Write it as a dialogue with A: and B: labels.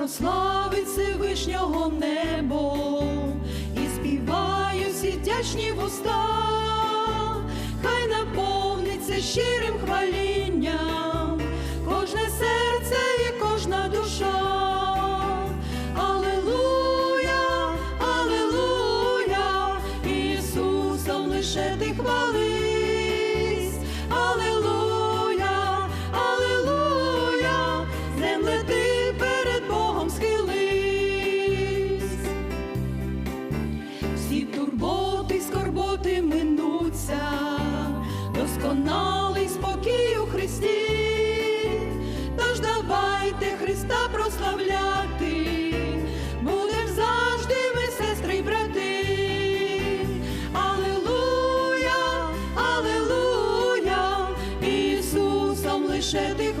A: прославить Всевишнього небо, і співаю всі вдячні вуста, хай наповниться щирим хвалінням, минуться, досконалий спокій у Христі. Тож давайте Христа прославляти, будем завжди ми, сестри й брати. Алелуя, Алелуя, Ісусом лише ти